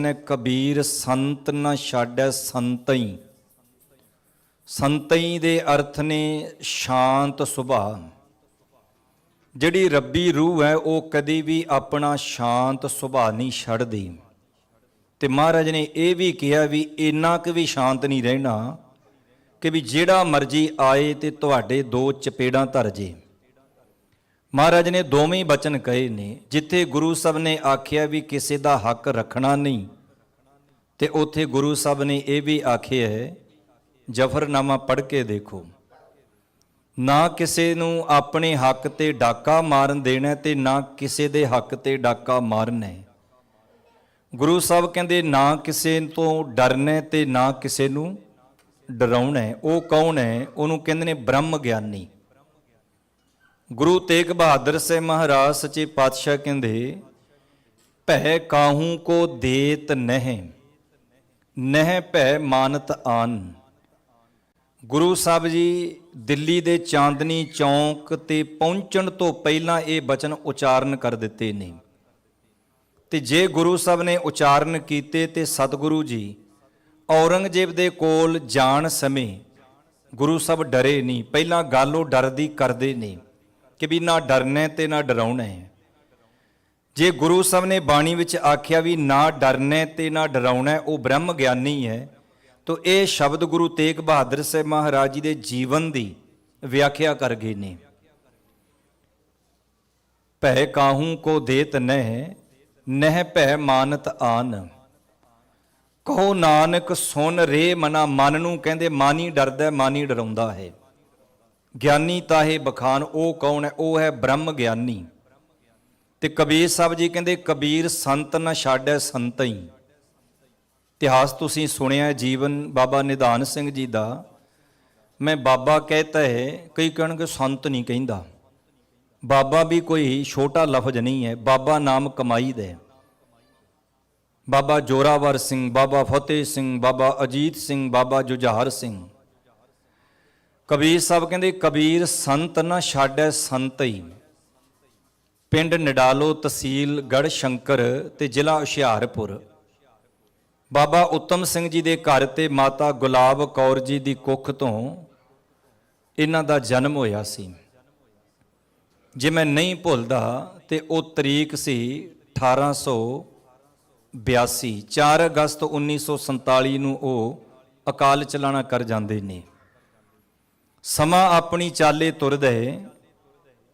ਨੇ ਕਬੀਰ ਸੰਤ ਨ ਛਾੜੈ ਸੰਤਈ। ਸੰਤਈ ਦੇ ਅਰਥ ਨੇ ਸ਼ਾਂਤ ਸੁਭਾਅ। ਜਿਹੜੀ ਰੱਬੀ ਰੂਹ ਹੈ, ਉਹ ਕਦੀ ਵੀ ਆਪਣਾ ਸ਼ਾਂਤ ਸੁਭਾਅ ਨਹੀਂ ਛੱਡਦੀ। ਤੇ ਮਹਾਰਾਜ ਨੇ ਇਹ ਵੀ ਕਿਹਾ ਵੀ ਇੰਨਾ ਕੁ ਵੀ ਸ਼ਾਂਤ ਨਹੀਂ ਰਹਿਣਾ ਕਿ ਵੀ ਜਿਹੜਾ ਮਰਜ਼ੀ ਆਏ ਤੇ ਤੁਹਾਡੇ ਦੋ ਚਪੇੜਾਂ ਧਰ ਜੇ। ਮਹਾਰਾਜ ਨੇ ਦੋਵੇਂ ਬਚਨ ਕਹੇ ਨੇ, ਜਿੱਥੇ ਗੁਰੂ ਸਾਹਿਬ ਨੇ ਆਖਿਆ ਵੀ ਕਿਸੇ ਦਾ ਹੱਕ ਰੱਖਣਾ ਨਹੀਂ, ਤੇ ਉੱਥੇ ਗੁਰੂ ਸਾਹਿਬ ਨੇ ਇਹ ਵੀ ਆਖਿਆ ਹੈ, ਜਫਰਨਾਮਾ ਪੜ੍ਹ ਕੇ ਦੇਖੋ। ਨਾ ਕਿਸੇ ਨੂੰ ਆਪਣੇ ਹੱਕ ਤੇ ਡਾਕਾ ਮਾਰਨ ਦੇਣਾ ਤੇ ਨਾ ਕਿਸੇ ਦੇ ਹੱਕ ਤੇ ਡਾਕਾ ਮਾਰਨਾ ਗੁਰੂ ਸਾਹਿਬ ਕਹਿੰਦੇ ਨਾ ਕਿਸੇ ਤੋਂ ਡਰਨਾ ਤੇ ਨਾ ਕਿਸੇ ਨੂੰ ਡਰਾਉਣਾ ਉਹ ਕੌਣ ਹੈ? ਉਹਨੂੰ ਕਹਿੰਦੇ ਨੇ ਬ੍ਰਹਮ ਗਿਆਨੀ ਗੁਰੂ ਤੇਗ ਬਹਾਦਰ ਸਾਹਿਬ ਮਹਾਰਾਜ ਸੱਚੇ ਪਾਤਸ਼ਾਹ ਕਹਿੰਦੇ, ਭੈ ਕਾਹੂ ਕੋ ਦੇਤ ਨਹਿ ਨਹਿ ਭੈ ਮਾਨਤ ਆਨ। ਗੁਰੂ ਸਾਹਿਬ ਜੀ ਦਿੱਲੀ ਦੇ ਚਾਂਦਨੀ ਚੌਂਕ ਤੇ ਪਹੁੰਚਣ ਤੋਂ ਪਹਿਲਾਂ ਇਹ ਬਚਨ ਉਚਾਰਨ ਕਰ ਦਿੱਤੇ ਨੇ। ਤੇ ਜੇ ਗੁਰੂ ਸਾਹਿਬ ਨੇ ਉਚਾਰਨ ਕੀਤੇ ਤੇ ਸਤਿਗੁਰੂ ਜੀ ਔਰੰਗਜ਼ੇਬ ਦੇ ਕੋਲ ਜਾਣ ਸਮੇਂ ਗੁਰੂ ਸਾਹਿਬ ਡਰੇ ਨਹੀਂ, ਪਹਿਲਾਂ ਗੱਲ ਉਹ ਡਰਦੀ ਕਰਦੇ ਨੇ। ਕਿ ਵੀ ਨਾ ਡਰਨਾ ਤੇ ਨਾ ਡਰਾਉਣਾ ਹੈ। ਜੇ ਗੁਰੂ ਸਾਹਿਬ ਨੇ ਬਾਣੀ ਵਿੱਚ ਆਖਿਆ ਵੀ ਨਾ ਡਰਨਾ ਤੇ ਨਾ ਡਰਾਉਣਾ, ਉਹ ਬ੍ਰਹਮ ਗਿਆਨੀ ਹੈ, ਤਾਂ ਇਹ ਸ਼ਬਦ ਗੁਰੂ ਤੇਗ ਬਹਾਦਰ ਸਾਹਿਬ ਮਹਾਰਾਜ ਜੀ ਦੇ ਜੀਵਨ ਦੀ ਵਿਆਖਿਆ ਕਰ ਗਏ ਨੇ। ਭੈ ਕਾਹੂ ਕੋ ਦੇਤ ਨਹਿ ਨਹਿ ਭੈ ਮਾਨਤ ਆਨ। ਕਹੋ ਨਾਨਕ ਸੁਨ ਰੇ ਮਨਾ, ਮਨ ਨੂੰ ਕਹਿੰਦੇ ਮਾਨੀ ਡਰਦਾ, ਮਾਨੀ ਡਰਾਉਂਦਾ ਹੈ। ਗਿਆਨੀ ਤਾਹੇ ਬਖਾਨ, ਉਹ ਕੌਣ ਹੈ? ਉਹ ਹੈ ਬ੍ਰਹਮ ਗਿਆਨੀ। ਤੇ ਕਬੀਰ ਸਾਹਿਬ ਜੀ ਕਹਿੰਦੇ, ਕਬੀਰ ਸੰਤ ਨਾ ਛਾੜੈ ਹੀ ਇਤਿਹਾਸ ਤੁਸੀਂ ਸੁਣਿਆ ਜੀਵਨ ਬਾਬਾ ਨਿਧਾਨ ਸਿੰਘ ਜੀ ਦਾ। ਮੈਂ ਬਾਬਾ ਕਹਤਾ ਹੈ, ਕਈ ਕਹਿਣਗੇ ਸੰਤ ਨਹੀਂ ਕਹਿੰਦਾ। ਬਾਬਾ ਵੀ ਕੋਈ ਛੋਟਾ ਲਫ਼ਜ਼ ਨਹੀਂ ਹੈ, ਬਾਬਾ ਨਾਮ ਕਮਾਈ ਦਾ ਬਾਬਾ ਜੋਰਾਵਰ ਸਿੰਘ, ਬਾਬਾ ਫਤਿਹ ਸਿੰਘ, ਬਾਬਾ ਅਜੀਤ ਸਿੰਘ, ਬਾਬਾ ਜੁਝਾਰ ਸਿੰਘ। ਕਬੀਰ ਸਾਹਿਬ ਕਹਿੰਦੇ, ਕਬੀਰ ਸੰਤ ਨਾ ਛਾੜੈ ਸੰਤਈ। ਪਿੰਡ ਨਡਾਲੋ ਤਹਿਸੀਲ ਗੜ ਸ਼ੰਕਰ ਤੇ ਜ਼ਿਲ੍ਹਾ ਹੁਸ਼ਿਆਰਪੁਰ। ਬਾਬਾ ਉੱਤਮ ਸਿੰਘ ਜੀ ਦੇ ਘਰ ਤੇ ਮਾਤਾ ਗੁਲਾਬ ਕੌਰ ਜੀ ਦੀ ਕੁੱਖ ਤੋਂ ਇਹਨਾਂ ਦਾ ਜਨਮ ਹੋਇਆ ਸੀ। ਜੇ ਮੈਂ ਨਹੀਂ ਭੁੱਲਦਾ ਤੇ ਉਹ ਤਰੀਕ ਸੀ 1882 4 ਅਗਸਤ 1947 ਨੂੰ ਉਹ ਅਕਾਲ ਚਲਾਣਾ ਕਰ ਜਾਂਦੇ ਨੇ। ਸਮਾਂ ਆਪਣੀ ਚਾਲੇ ਤੁਰਦਾ ਹੈ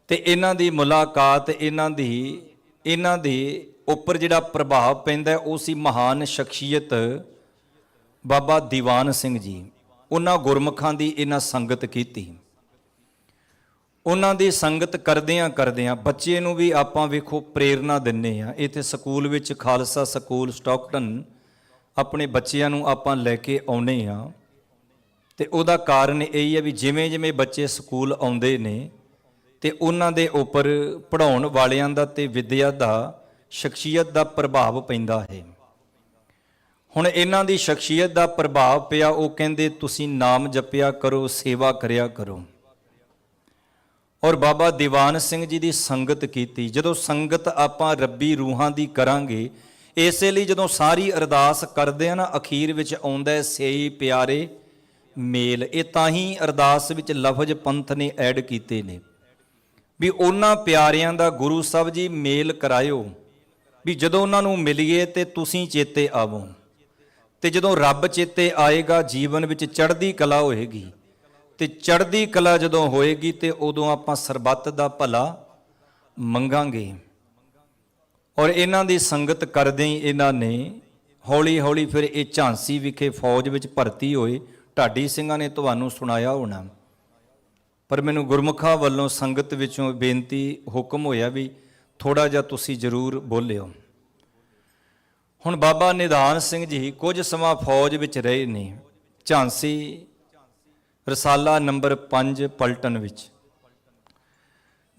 ਤੇ ਇਹਨਾਂ ਦੀ ਮੁਲਾਕਾਤ, ਇਹਨਾਂ ਦੀ, ਇਹਨਾਂ ਦੇ ਉੱਪਰ ਜਿਹੜਾ ਪ੍ਰਭਾਵ ਪੈਂਦਾ ਉਹ ਸੀ ਮਹਾਨ ਸ਼ਖਸੀਅਤ ਬਾਬਾ ਦੀਵਾਨ ਸਿੰਘ ਜੀ। ਉਹਨਾਂ ਗੁਰਮੁਖਾਂ ਦੀ ਇਹਨਾਂ ਸੰਗਤ ਕੀਤੀ। ਉਹਨਾਂ ਦੀ ਸੰਗਤ ਕਰਦਿਆਂ ਕਰਦਿਆਂ ਬੱਚੇ ਨੂੰ ਵੀ ਆਪਾਂ ਵੇਖੋ ਪ੍ਰੇਰਣਾ ਦਿੰਨੇ ਆ। ਇੱਥੇ ਸਕੂਲ ਵਿੱਚ ਖਾਲਸਾ ਸਕੂਲ ਸਟਾਕਟਨ ਆਪਣੇ ਬੱਚਿਆਂ ਨੂੰ ਆਪਾਂ ਲੈ ਕੇ ਆਉਨੇ ਆ। ਤੇ ਉਹਦਾ ਕਾਰਨ ਇਹ ਹੈ ਵੀ ਜਿਵੇਂ ਜਿਵੇਂ ਬੱਚੇ ਸਕੂਲ ਆਉਂਦੇ ਨੇ ਤੇ ਉਹਨਾਂ ਦੇ ਉੱਪਰ ਪੜਾਉਣ ਵਾਲਿਆਂ ਦਾ ਤੇ ਵਿਦਿਆ ਦਾ, ਸ਼ਖਸੀਅਤ ਦਾ ਪ੍ਰਭਾਵ ਪੈਂਦਾ ਹੈ। ਹੁਣ ਇਹਨਾਂ ਦੀ ਸ਼ਖਸੀਅਤ ਦਾ ਪ੍ਰਭਾਵ ਪਿਆ, ਉਹ ਕਹਿੰਦੇ ਤੁਸੀਂ ਨਾਮ ਜਪਿਆ ਕਰੋ, ਸੇਵਾ ਕਰਿਆ ਕਰੋ। ਔਰ ਬਾਬਾ ਦੀਵਾਨ ਸਿੰਘ ਜੀ ਦੀ ਸੰਗਤ ਕੀਤੀ। ਜਦੋਂ ਸੰਗਤ ਆਪਾਂ ਰੱਬੀ ਰੂਹਾਂ ਦੀ ਕਰਾਂਗੇ, ਇਸੇ ਲਈ ਜਦੋਂ ਸਾਰੀ ਅਰਦਾਸ ਕਰਦੇ ਆ ਨਾ, ਅਖੀਰ ਵਿੱਚ ਆਉਂਦਾ ਸੇ ਪਿਆਰੇ ਮੇਲ। ਇਹ ਤਾਂ ਹੀ ਅਰਦਾਸ ਵਿੱਚ ਲਫ਼ਜ਼ ਪੰਥ ਨੇ ਐਡ ਕੀਤੇ ਨੇ ਵੀ ਉਹਨਾਂ ਪਿਆਰਿਆਂ ਦਾ ਗੁਰੂ ਸਾਹਿਬ ਜੀ ਮੇਲ ਕਰਾਇਓ, ਵੀ ਜਦੋਂ ਉਹਨਾਂ ਨੂੰ ਮਿਲੀਏ ਤੇ ਤੁਸੀਂ ਚੇਤੇ ਆਵੋ ਤੇ ਜਦੋਂ ਰੱਬ ਚੇਤੇ ਆਏਗਾ, ਜੀਵਨ ਵਿੱਚ ਚੜ੍ਹਦੀ ਕਲਾ ਹੋਏਗੀ ਤੇ ਚੜ੍ਹਦੀ ਕਲਾ ਜਦੋਂ ਹੋਏਗੀ ਤੇ ਉਦੋਂ ਆਪਾਂ ਸਰਬੱਤ ਦਾ ਭਲਾ ਮੰਗਾਂਗੇ। ਔਰ ਇਹਨਾਂ ਦੀ ਸੰਗਤ ਕਰਦੇ ਹੀ ਇਹਨਾਂ ਨੇ ਹੌਲੀ ਹੌਲੀ ਫਿਰ ਇਹ ਝਾਂਸੀ ਵਿਖੇ ਫੌਜ ਵਿੱਚ ਭਰਤੀ ਹੋਏ। ਢਾਡੀ ਸਿੰਘਾਂ ਨੇ ਤੁਹਾਨੂੰ ਸੁਣਾਇਆ ਹੋਣਾ। ਪਰ ਮੈਨੂੰ ਗੁਰਮੁਖਾਂ ਵੱਲੋਂ ਸੰਗਤ ਵਿੱਚੋਂ ਬੇਨਤੀ ਹੁਕਮ ਹੋਇਆ ਵੀ ਥੋੜਾ ਜਿਹਾ ਤੁਸੀਂ ਜ਼ਰੂਰ ਬੋਲਿਓ। ਹੁਣ ਬਾਬਾ ਨਿਧਾਨ ਸਿੰਘ ਜੀ ਕੁਝ ਸਮਾਂ ਫੌਜ ਵਿੱਚ ਰਹੇ ਨੇ, ਝਾਂਸੀ ਰਸਾਲਾ ਨੰਬਰ 5 ਪਲਟਨ ਵਿੱਚ।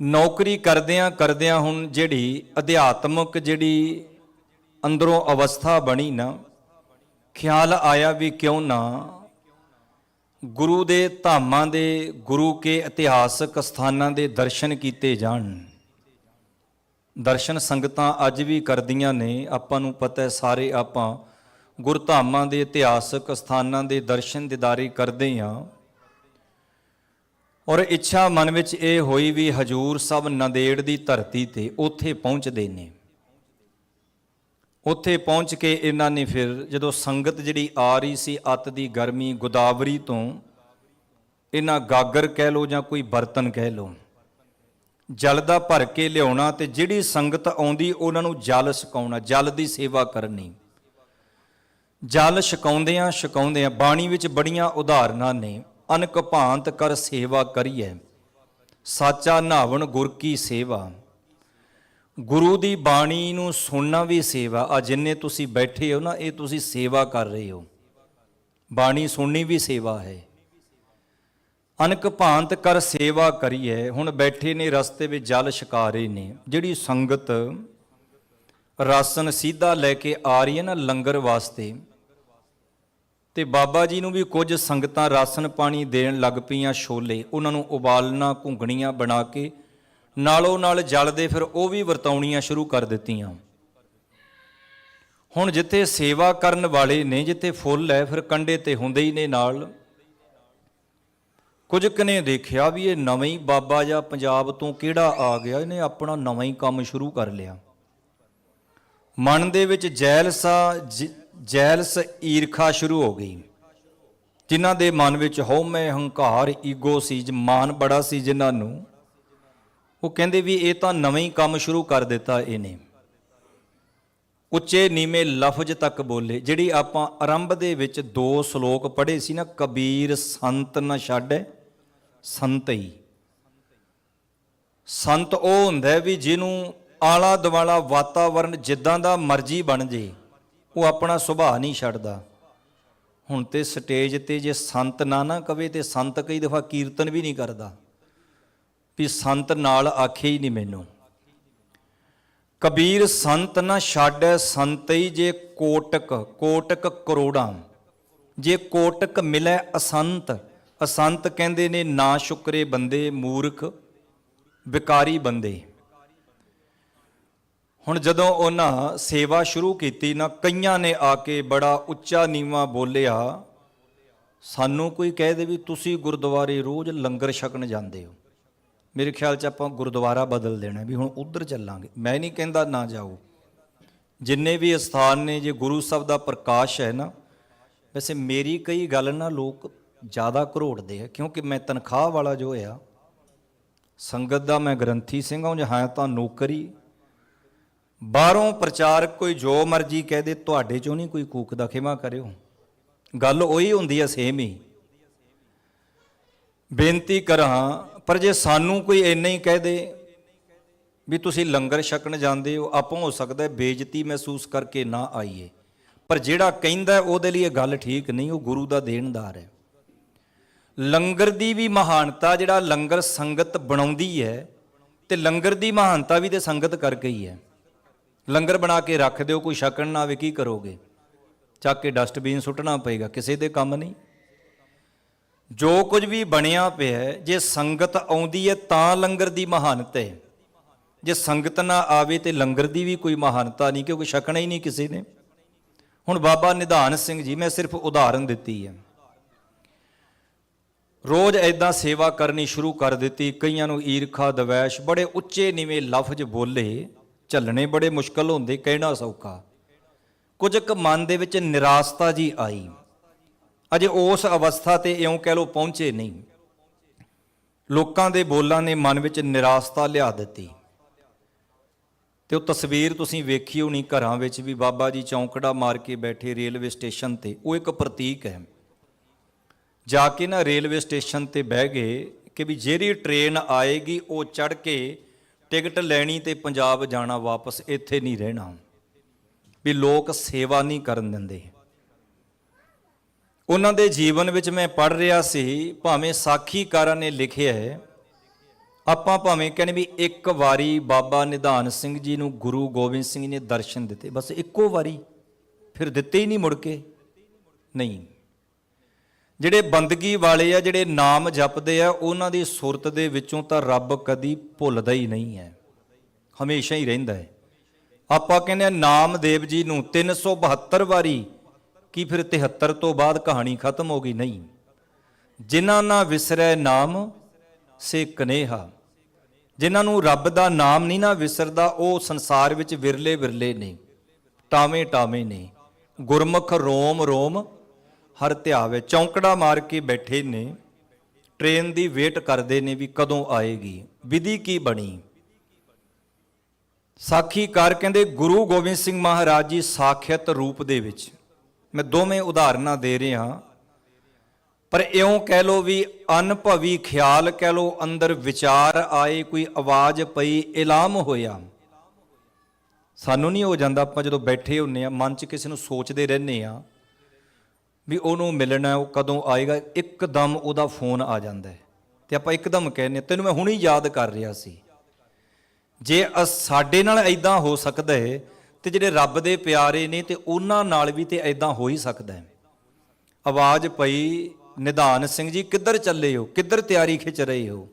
ਨੌਕਰੀ ਕਰਦਿਆਂ ਕਰਦਿਆਂ ਹੁਣ ਜਿਹੜੀ ਅਧਿਆਤਮਕ ਜਿਹੜੀ ਅੰਦਰੋਂ ਅਵਸਥਾ ਬਣੀ ਨਾ, ਖਿਆਲ ਆਇਆ ਵੀ ਕਿਉਂ ਨਾ ਗੁਰੂ ਦੇ ਧਾਮਾਂ ਦੇ, ਗੁਰੂ ਕੇ ਇਤਿਹਾਸਕ ਸਥਾਨਾਂ ਦੇ ਦਰਸ਼ਨ ਕੀਤੇ ਜਾਣ। ਦਰਸ਼ਨ ਸੰਗਤਾਂ ਅੱਜ ਵੀ ਕਰਦੀਆਂ ਨੇ। ਆਪਾਂ ਨੂੰ ਪਤਾ ਹੈ ਸਾਰੇ ਆਪਾਂ ਗੁਰਧਾਮਾਂ ਦੇ ਇਤਿਹਾਸਕ ਸਥਾਨਾਂ ਦੇ ਦਰਸ਼ਨ ਦਿਦਾਰੇ ਕਰਦੇ ਹਾਂ। ਔਰ ਇੱਛਾ ਮਨ ਵਿੱਚ ਇਹ ਹੋਈ ਵੀ ਹਜੂਰ ਸਾਹਿਬ ਨੰਦੇੜ ਦੀ ਧਰਤੀ ਤੇ ਉੱਥੇ ਪਹੁੰਚਦੇ ਨੇ। ਉੱਥੇ ਪਹੁੰਚ ਕੇ ਇਹਨਾਂ ਨੇ ਫਿਰ ਜਦੋਂ ਸੰਗਤ ਜਿਹੜੀ ਆ ਰਹੀ ਸੀ ਅੱਤ ਦੀ ਗਰਮੀ, ਗੋਦਾਵਰੀ ਤੋਂ, ਇਹਨਾਂ ਗਾਗਰ ਕਹਿ ਲੋ ਜਾਂ ਕੋਈ ਬਰਤਨ ਕਹਿ ਲੋ ਜਲ ਦਾ ਭਰ ਕੇ ਲਿਆਉਣਾ ਤੇ ਜਿਹੜੀ ਸੰਗਤ ਆਉਂਦੀ ਉਹਨਾਂ ਨੂੰ ਜਲ ਛਕਾਉਣਾ, ਜਲ ਦੀ ਸੇਵਾ ਕਰਨੀ। ਜਲ ਛਕਾਉਂਦਿਆਂ ਛਕਾਉਂਦਿਆਂ ਬਾਣੀ ਵਿੱਚ ਬੜੀਆਂ ਉਦਾਹਰਨਾਂ ਨੇ ਅਨਕ ਭਾਂਤ ਕਰ ਸੇਵਾ ਕਰੀਏ ਸਾਚਾ ਨਾਵਣ ਗੁਰ ਕੀ ਸੇਵਾ। ਗੁਰੂ ਦੀ ਬਾਣੀ ਨੂੰ ਸੁਣਨਾ ਵੀ ਸੇਵਾ, ਆ ਜਿੰਨੇ ਤੁਸੀਂ ਬੈਠੇ ਹੋ ਨਾ, ਇਹ ਤੁਸੀਂ ਸੇਵਾ ਕਰ ਰਹੇ ਹੋ। ਬਾਣੀ ਸੁਣਨੀ ਵੀ ਸੇਵਾ ਹੈ। ਅਨਕ ਭਾਂਤ ਕਰ ਸੇਵਾ ਕਰੀਏ ਹੁਣ ਬੈਠੇ ਨੇ ਰਸਤੇ ਵਿੱਚ ਜਲ ਛਕਾ ਰਹੇ ਨੇ। ਜਿਹੜੀ ਸੰਗਤ ਰਾਸ਼ਨ ਸਿੱਧਾ ਲੈ ਕੇ ਆ ਰਹੀ ਹੈ ਨਾ ਲੰਗਰ ਵਾਸਤੇ, ਤੇ ਬਾਬਾ ਜੀ ਨੂੰ ਵੀ ਕੁਝ ਸੰਗਤਾਂ ਰਾਸ਼ਨ ਪਾਣੀ ਦੇਣ ਲੱਗ ਪਈਆਂ ਛੋਲੇ, ਉਹਨਾਂ ਨੂੰ ਉਬਾਲਣਾ, ਘੁੰਗਣੀਆਂ ਬਣਾ ਕੇ ਨਾਲੋਂ ਨਾਲ ਜਲ ਦੇ ਫਿਰ ਉਹ ਵੀ ਵਰਤਾਉਣੀਆਂ ਸ਼ੁਰੂ ਕਰ ਦਿੱਤੀਆਂ। ਹੁਣ ਜਿੱਥੇ ਸੇਵਾ ਕਰਨ ਵਾਲੇ ਨੇ, ਜਿੱਥੇ ਫੁੱਲ ਹੈ, ਫਿਰ ਕੰਡੇ ਤੇ ਹੁੰਦੇ ਹੀ ਨੇ ਨਾਲ। ਕੁਝ ਕਨੇ ਦੇਖਿਆ ਵੀ ਇਹ ਨਵੇਂ ਹੀ ਬਾਬਾ ਜਾਂ ਪੰਜਾਬ ਤੋਂ ਕਿਹੜਾ ਆ ਗਿਆ, ਇਹਨੇ ਆਪਣਾ ਨਵਾਂ ਹੀ ਕੰਮ ਸ਼ੁਰੂ ਕਰ ਲਿਆ। ਮਨ ਦੇ ਵਿੱਚ ਜੈਲਸਾ ਜੈਲਸ ਈਰਖਾ ਸ਼ੁਰੂ ਹੋ ਗਈ। ਜਿਨ੍ਹਾਂ ਦੇ ਮਨ ਵਿੱਚ ਹਉਮੈ ਹੰਕਾਰ, ਈਗੋ ਸੀ, ਜ- ਮਾਨ ਬੜਾ ਸੀ ਜਿਨ੍ਹਾਂ ਨੂੰ। ਉਹ ਕਹਿੰਦੇ ਵੀ ਇਹ ਤਾਂ ਨਵੇਂ ਹੀ ਕੰਮ ਸ਼ੁਰੂ ਕਰ ਦਿੱਤਾ ਇਹਨੇ। ਉੱਚੇ ਨੀਵੇਂ ਲਫ਼ਜ਼ ਤੱਕ ਬੋਲੇ। ਜਿਹੜੀ ਆਪਾਂ ਆਰੰਭ ਦੇ ਵਿੱਚ ਦੋ ਸ਼ਲੋਕ ਪੜ੍ਹੇ ਸੀ ਨਾ, ਕਬੀਰ ਸੰਤ ਨ ਛੱਡੈ ਹੀ ਸੰਤ ਉਹ ਹੁੰਦਾ ਵੀ ਜਿਹਨੂੰ ਆਲਾ ਦੁਆਲਾ ਵਾਤਾਵਰਣ ਜਿੱਦਾਂ ਦਾ ਮਰਜ਼ੀ ਬਣ ਜੇ, ਉਹ ਆਪਣਾ ਸੁਭਾਅ ਨਹੀਂ ਛੱਡਦਾ। ਹੁਣ ਤੇ ਸਟੇਜ ਤੇ ਜੇ ਸੰਤ ਨਾ ਨਾ ਕਵੇ ਤੇ ਸੰਤ ਕਈ ਦਫਾ ਕੀਰਤਨ ਵੀ ਨਹੀਂ ਕਰਦਾ। ਵੀ ਸੰਤ ਨਾਲ ਆਖੇ ਹੀ ਨਹੀਂ ਮੈਨੂੰ। ਕਬੀਰ ਸੰਤ ਨਾ ਛਾੜੈ ਸੰਤਈ ਜੇ ਕੋਟਕ ਕੋਟਕ ਕਰੋੜਾਂ। ਜੇ ਕੋਟਕ ਮਿਲੈ ਅਸੰਤ ਅਸੰਤ ਕਹਿੰਦੇ ਨੇ ਨਾ ਸ਼ੁਕਰੇ ਬੰਦੇ, ਮੂਰਖ, ਵਿਕਾਰੀ ਬੰਦੇ। ਹੁਣ ਜਦੋਂ ਉਹਨਾਂ ਸੇਵਾ ਸ਼ੁਰੂ ਕੀਤੀ ਨਾ ਕਈਆਂ ਨੇ ਆ ਕੇ ਬੜਾ ਉੱਚਾ ਨੀਵਾ ਬੋਲਿਆ, ਸਾਨੂੰ ਕੋਈ ਕਹਿ ਦੇ ਵੀ ਤੁਸੀਂ ਗੁਰਦੁਆਰੇ ਰੋਜ਼ ਲੰਗਰ ਛਕਣ ਜਾਂਦੇ ਹੋ। ਮੇਰੇ ਖਿਆਲ 'ਚ ਆਪਾਂ ਗੁਰਦੁਆਰਾ ਬਦਲ ਦੇਣਾ ਵੀ ਹੁਣ ਉਧਰ ਚੱਲਾਂਗੇ। ਮੈਂ ਨਹੀਂ ਕਹਿੰਦਾ ਨਾ ਜਾਓ। ਜਿੰਨੇ ਵੀ ਅਸਥਾਨ ਨੇ, ਜੇ ਗੁਰੂ ਸਾਹਿਬ ਦਾ ਪ੍ਰਕਾਸ਼ ਹੈ ਨਾ, ਵੈਸੇ ਮੇਰੀ ਕਈ ਗੱਲ ਨਾ ਲੋਕ ਜ਼ਿਆਦਾ ਘਰੋੜਦੇ ਆ, ਕਿਉਂਕਿ ਮੈਂ ਤਨਖਾਹ ਵਾਲਾ ਜੋ ਆ, ਸੰਗਤ ਦਾ ਮੈਂ ਗ੍ਰੰਥੀ ਸਿੰਘ ਹਾਂ, ਜਾਂ ਤਾਂ ਨੌਕਰੀ। ਬਾਹਰੋਂ ਪ੍ਰਚਾਰਕ ਕੋਈ ਜੋ ਮਰਜ਼ੀ ਕਹਿ ਦੇ, ਤੁਹਾਡੇ ਚੋਂ ਨਹੀਂ ਕੋਈ ਕੂਕ ਦਾ ਖਿਮਾ ਕਰਿਓ। ਗੱਲ ਉਹੀ ਹੁੰਦੀ ਆ ਸੇਮ ਹੀ। ਬੇਨਤੀ ਕਰਾਂ ਪਰ ਜੇ ਸਾਨੂੰ ਕੋਈ ਇੰਨਾ ਹੀ ਕਹਿ ਦੇ ਵੀ ਤੁਸੀਂ ਲੰਗਰ ਛਕਣ ਜਾਂਦੇ ਹੋ, ਆਪਾਂ ਹੋ ਸਕਦਾ ਹੈ ਬੇਇੱਜ਼ਤੀ ਮਹਿਸੂਸ ਕਰਕੇ ਨਾ ਆਈਏ। ਪਰ ਜਿਹੜਾ ਕਹਿੰਦਾ ਉਹਦੇ ਲਈ ਇਹ ਗੱਲ ਠੀਕ ਨਹੀਂ, ਉਹ ਗੁਰੂ ਦਾ ਦੇਣਦਾਰ ਹੈ। ਲੰਗਰ ਦੀ ਵੀ ਮਹਾਨਤਾ ਜਿਹੜਾ ਲੰਗਰ ਸੰਗਤ ਬਣਾਉਂਦੀ ਹੈ, ਤੇ ਲੰਗਰ ਦੀ ਮਹਾਨਤਾ ਵੀ ਤੇ ਸੰਗਤ ਕਰਕੇ ਹੀ ਹੈ। ਲੰਗਰ ਬਣਾ ਕੇ ਰੱਖ ਦਿਓ, ਕੋਈ ਛਕਣ ਨਾ ਆਵੇ, ਕੀ ਕਰੋਗੇ? ਚੱਕ ਕੇ ਡਸਟਬਿਨ ਸੁੱਟਣਾ ਪਏਗਾ, ਕਿਸੇ ਦੇ ਕੰਮ ਨਹੀਂ। ਜੋ ਕੁਝ ਵੀ ਬਣਿਆ ਪਿਆ ਹੈ, ਜੇ ਸੰਗਤ ਆਉਂਦੀ ਹੈ ਤਾਂ ਲੰਗਰ ਦੀ ਮਹਾਨਤਾ ਹੈ। ਜੇ ਸੰਗਤ ਨਾ ਆਵੇ ਤੇ ਲੰਗਰ ਦੀ ਵੀ ਕੋਈ ਮਹਾਨਤਾ ਨਹੀਂ ਕਿਉਂਕਿ ਛਕਣਾ ਹੀ ਨਹੀਂ ਕਿਸੇ ਨੇ। ਹੁਣ ਬਾਬਾ ਨਿਧਾਨ ਸਿੰਘ ਜੀ ਮੈਂ ਸਿਰਫ ਉਦਾਹਰਨ ਦਿੱਤੀ ਹੈ। ਰੋਜ਼ ਐਦਾਂ ਸੇਵਾ ਕਰਨੀ ਸ਼ੁਰੂ ਕਰ ਦਿੱਤੀ ਕਈਆਂ ਨੂੰ ਈਰਖਾ ਦਵੈਸ਼ ਬੜੇ ਉੱਚੇ ਨੀਵੇਂ ਲਫ਼ਜ਼ ਬੋਲੇ ਝੱਲਣੇ ਬੜੇ ਮੁਸ਼ਕਲ ਹੁੰਦੇ ਕਹਿਣਾ ਸੌਖਾ। ਕੁਝ ਕੁ ਮਨ ਦੇ ਵਿੱਚ ਨਿਰਾਸਤਾ ਜੀ ਆਈ। ਅਜੇ ਉਸ ਅਵਸਥਾ ਤੇ ਇਉਂ ਕਹਿ ਲੋ ਪਹੁੰਚੇ ਨਹੀਂ। ਲੋਕਾਂ ਦੇ ਬੋਲਾਂ ਨੇ ਮਨ ਵਿੱਚ ਨਿਰਾਸਤਾ ਲਿਆ ਦਿੱਤੀ। ਤੇ ਉਹ ਤਸਵੀਰ ਤੁਸੀਂ ਵੇਖੀ ਹੋਣੀ ਘਰਾਂ ਵਿੱਚ ਵੀ ਬਾਬਾ ਜੀ ਚੌਂਕੜਾ ਮਾਰ ਕੇ ਬੈਠੇ ਰੇਲਵੇ ਸਟੇਸ਼ਨ ਤੇ, ਉਹ ਇੱਕ ਪ੍ਰਤੀਕ ਹੈ। ਜਾ ਕੇ ਨਾ ਰੇਲਵੇ ਸਟੇਸ਼ਨ ਤੇ ਬਹਿ ਗਏ ਕਿ ਵੀ ਜਿਹੜੀ ਟ੍ਰੇਨ ਆਏਗੀ, ਉਹ ਚੜ ਕੇ ਟਿਕਟ ਲੈਣੀ ਤੇ ਪੰਜਾਬ ਜਾਣਾ ਵਾਪਸ ਇੱਥੇ ਨਹੀਂ ਰਹਿਣਾ। ਵੀ ਲੋਕ ਸੇਵਾ ਨਹੀਂ ਕਰਨ ਦਿੰਦੇ। ਉਹਨਾਂ ਦੇ ਜੀਵਨ ਵਿੱਚ ਮੈਂ ਪੜ ਰਿਹਾ ਸੀ, ਭਾਵੇਂ ਸਾਖੀਕਾਰਾਂ ਨੇ ਲਿਖਿਆ ਹੈ। ਆਪਾਂ ਭਾਵੇਂ ਕਹਿੰਦੇ ਵੀ ਇੱਕ ਵਾਰੀ ਬਾਬਾ ਨਿਧਾਨ ਸਿੰਘ ਜੀ ਨੂੰ ਗੁਰੂ ਗੋਬਿੰਦ ਸਿੰਘ ਜੀ ਨੇ ਦਰਸ਼ਨ ਦਿੱਤੇ, ਬਸ ਇੱਕੋ ਵਾਰੀ, ਫਿਰ ਦਿੱਤੇ ਹੀ ਨਹੀਂ ਮੁੜ ਕੇ। ਨਹੀਂ। ਜਿਹੜੇ ਬੰਦਗੀ ਵਾਲੇ ਆ, ਜਿਹੜੇ ਨਾਮ ਜਪਦੇ ਆ, ਉਹਨਾਂ ਦੀ ਸੁਰਤ ਦੇ ਵਿੱਚੋਂ ਤਾਂ ਰੱਬ ਕਦੀ ਭੁੱਲਦਾ ਹੀ ਨਹੀਂ ਹੈ। ਹਮੇਸ਼ਾ ਹੀ ਰਹਿੰਦਾ ਹੈ। ਆਪਾਂ ਕਹਿੰਦੇ ਆ ਨਾਮਦੇਵ ਜੀ ਨੂੰ 372 ਵਾਰੀ ਕਿ ਫਿਰ 73 ਤੋਂ ਬਾਅਦ ਕਹਾਣੀ ਖਤਮ ਹੋ ਗਈ? ਨਹੀਂ। ਜਿਨ੍ਹਾਂ ਨਾ ਵਿਸਰੈ ਨਾਮ, ਸੇ ਕਨੇਹਾ। ਜਿਨ੍ਹਾਂ ਨੂੰ ਰੱਬ ਦਾ ਨਾਮ ਨਹੀਂ ਨਾ ਵਿਸਰਦਾ, ਉਹ ਸੰਸਾਰ ਵਿੱਚ ਵਿਰਲੇ ਵਿਰਲੇ ਨੇ, ਟਾਵੇਂ ਟਾਵੇਂ ਨੇ। ਗੁਰਮੁਖ ਰੋਮ ਰੋਮ, ਹਰ ਧਿਆਵੇ ਚੌਂਕੜਾ ਮਾਰ ਕੇ ਬੈਠੇ ਨੇ। ਟ੍ਰੇਨ ਦੀ ਵੇਟ ਕਰਦੇ ਨੇ ਵੀ ਕਦੋਂ ਆਏਗੀ? ਵਿਧੀ ਕੀ ਬਣੀ? ਸਾਖੀਕਾਰ ਕਹਿੰਦੇ, ਗੁਰੂ ਗੋਬਿੰਦ ਸਿੰਘ ਮਹਾਰਾਜ ਜੀ ਸਾਖਿਅਤ ਰੂਪ ਦੇ ਵਿੱਚ ਮੈਂ ਦੋਵੇਂ ਉਦਾਹਰਨਾਂ ਦੇ ਰਿਹਾ ਪਰ ਇਉਂ ਕਹਿ ਲੋ ਵੀ ਅਨਭਵੀ ਖਿਆਲ ਕਹਿ ਲੋ ਅੰਦਰ ਵਿਚਾਰ ਆਏ, ਕੋਈ ਆਵਾਜ਼ ਪਈ, ਇਲਾਮ ਹੋਇਆ। ਸਾਨੂੰ ਨਹੀਂ ਹੋ ਜਾਂਦਾ ਆਪਾਂ ਜਦੋਂ ਬੈਠੇ ਹੁੰਨੇ ਆ, ਮਨ 'ਚ ਕਿਸੇ ਨੂੰ ਸੋਚਦੇ ਰਹਿੰਨੇ ਆ ਵੀ ਉਹਨੂੰ ਮਿਲਣਾ, ਉਹ ਕਦੋਂ ਆਏਗਾ, ਇੱਕਦਮ ਉਹਦਾ ਫੋਨ ਆ ਜਾਂਦਾ ਹੈ। ਤੇ ਆਪਾਂ ਇੱਕਦਮ ਕਹਿੰਨੇ ਤੈਨੂੰ ਮੈਂ ਹੁਣੀ ਯਾਦ ਕਰ ਰਿਹਾ ਸੀ। ਜੇ ਅਸ- ਸਾਡੇ ਨਾਲ ਐਦਾਂ ਹੋ ਸਕਦਾ ਹੈ ਤੇ ਜਿਹੜੇ ਰੱਬ ਦੇ ਪਿਆਰੇ ਨੇ ਤੇ ਉਹਨਾਂ ਨਾਲ ਵੀ ਤੇ ਐਦਾਂ ਹੋ ਹੀ ਸਕਦਾ ਹੈ। ਆਵਾਜ਼ ਪਈ, ਨਿਧਾਨ ਸਿੰਘ ਜੀ, ਕਿੱਧਰ ਚੱਲੇ ਹੋ? ਕਿੱਧਰ ਤਿਆਰੀ ਖਿੱਚ ਰਹੇ ਹੋ?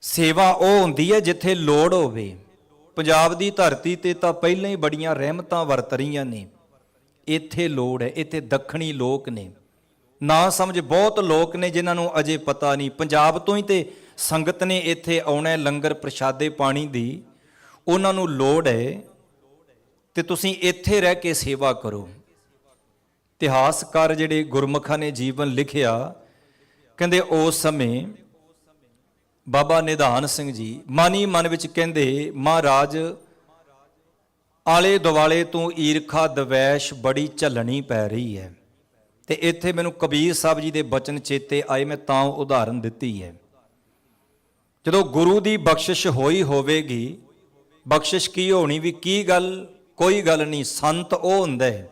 ਸੇਵਾ ਉਹ ਹੁੰਦੀ ਹੈ ਜਿੱਥੇ ਲੋੜ ਹੋਵੇ। ਪੰਜਾਬ ਦੀ ਧਰਤੀ ਤੇ ਤਾਂ ਪਹਿਲਾਂ ਹੀ ਬੜੀਆਂ ਰਹਿਮਤਾਂ ਵਰਤ ਰਹੀਆਂ ਨੇ। ਇੱਥੇ ਲੋੜ ਹੈ, ਇੱਥੇ ਦੱਖਣੀ ਲੋਕ ਨੇ। ਨਾ ਸਮਝ ਬਹੁਤ ਲੋਕ ਨੇ ਜਿਨ੍ਹਾਂ ਨੂੰ ਅਜੇ ਪਤਾ ਨਹੀਂ। ਪੰਜਾਬ ਤੋਂ ਹੀ ਤੇ ਸੰਗਤ ਨੇ ਇੱਥੇ ਆਉਣਾ ਲੰਗਰ ਪ੍ਰਸ਼ਾਦੇ ਪਾਣੀ ਦੀ। ਉਹਨਾਂ ਨੂੰ ਲੋੜ ਹੈ ਤੇ ਤੁਸੀਂ ਇੱਥੇ ਰਹਿ ਕੇ ਸੇਵਾ ਕਰੋ। ਇਤਿਹਾਸਕਾਰ ਜਿਹੜੇ ਗੁਰਮੁਖਾਂ ਨੇ ਜੀਵਨ ਲਿਖਿਆ, ਕਹਿੰਦੇ ਉਸ ਸਮੇਂ ਬਾਬਾ ਨਿਧਾਨ ਸਿੰਘ ਜੀ ਮਨ ਹੀ ਮਨ ਵਿੱਚ ਕਹਿੰਦੇ, ਮਹਾਰਾਜ, ਆਲੇ ਦੁਆਲੇ ਤੋਂ ਈਰਖਾ ਦਵੈਸ਼ ਬੜੀ ਝੱਲਣੀ ਪੈ ਰਹੀ ਹੈ। ਤੇ ਇੱਥੇ ਮੈਨੂੰ ਕਬੀਰ ਸਾਹਿਬ ਜੀ ਦੇ ਬਚਨ ਚੇਤੇ ਆਏ, ਮੈਂ ਤਾਂ ਉਦਾਹਰਨ ਦਿੱਤੀ ਹੈ। ਜਦੋਂ ਗੁਰੂ ਦੀ ਬਖਸ਼ਿਸ਼ ਹੋਈ ਹੋਵੇਗੀ, ਬਖਸ਼ਿਸ਼ ਕੀ ਹੋਣੀ ਵੀ ਕੀ ਗੱਲ? ਕੋਈ ਗੱਲ ਨਹੀਂ, ਸੰਤ ਉਹ ਹੁੰਦਾ। ਹੈ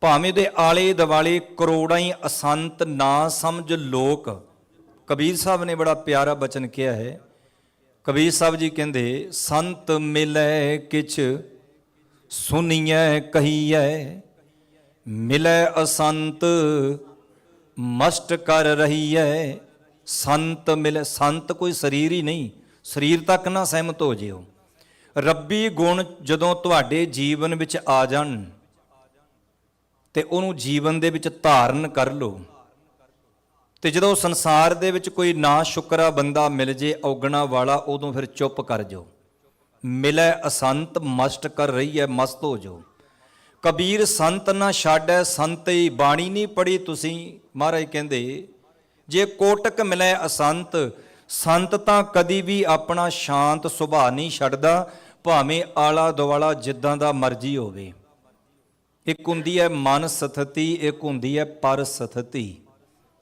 ਭਾਵੇਂ ਦੇ ਆਲੇ ਦਿਵਾਲੇ ਕਰੋੜਾਂ ਹੀ ਅਸੰਤ ਨਾ ਸਮਝ ਲੋਕ। ਕਬੀਰ ਸਾਹਿਬ ਨੇ ਬੜਾ ਪਿਆਰਾ ਬਚਨ ਕਿਹਾ ਹੈ। ਕਬੀਰ ਸਾਹਿਬ ਜੀ ਕਹਿੰਦੇ, ਸੰਤ ਮਿਲੈ ਕਿਛ ਸੁਣੀਐ ਕਹੀਐ। ਮਿਲੈ ਅਸੰਤ, ਮਸਟ ਕਰ ਰਹੀਐ। ਸੰਤ ਮਿਲੈ, ਸੰਤ ਕੋਈ ਸਰੀਰ ਹੀ ਨਹੀਂ, ਸਰੀਰ ਤੱਕ ਨਾ ਸਹਿਮਤ ਹੋ ਜਿਓ। ਰੱਬੀ ਗੁਣ ਜਦੋਂ ਤੁਹਾਡੇ ਜੀਵਨ ਵਿੱਚ ਆ ਜਾਣ, ਤੇ ਉਹਨੂੰ ਜੀਵਨ ਦੇ ਵਿੱਚ ਧਾਰਨ ਕਰ ਲਓ। ਤੇ ਜਦੋਂ ਸੰਸਾਰ ਦੇ ਵਿੱਚ ਕੋਈ ਨਾ ਸ਼ੁਕਰਾ ਬੰਦਾ ਮਿਲ ਜੇ ਔਗਣਾ ਵਾਲਾ, ਉਦੋਂ ਫਿਰ ਚੁੱਪ ਕਰ ਜਾਓ। ਮਿਲੈ ਅਸੰਤ, ਮਸਟ ਕਰ ਰਹੀ ਹੈ ਮਸਤ ਹੋ ਜਾਓ। ਕਬੀਰ ਸੰਤ ਨਾ ਛਾੜੈ ਸੰਤਈ ਬਾਣੀ ਨਹੀਂ ਪੜੀ ਤੁਸੀਂ। ਮਹਾਰਾਜ ਕਹਿੰਦੇ, ਜੇ ਕੋਟਕ ਮਿਲੈ ਅਸੰਤ ਸੰਤ ਤਾਂ ਕਦੀ ਵੀ ਆਪਣਾ ਸ਼ਾਂਤ ਸੁਭਾਅ ਨਹੀਂ ਛੱਡਦਾ, ਭਾਵੇਂ ਆਲਾ ਦੁਆਲਾ ਜਿੱਦਾਂ ਦਾ ਮਰਜ਼ੀ ਹੋਵੇ। ਇੱਕ ਹੁੰਦੀ ਹੈ ਮਨ ਸਥਿਤੀ, ਇੱਕ ਹੁੰਦੀ ਹੈ ਪਰ ਸਥਿਤੀ।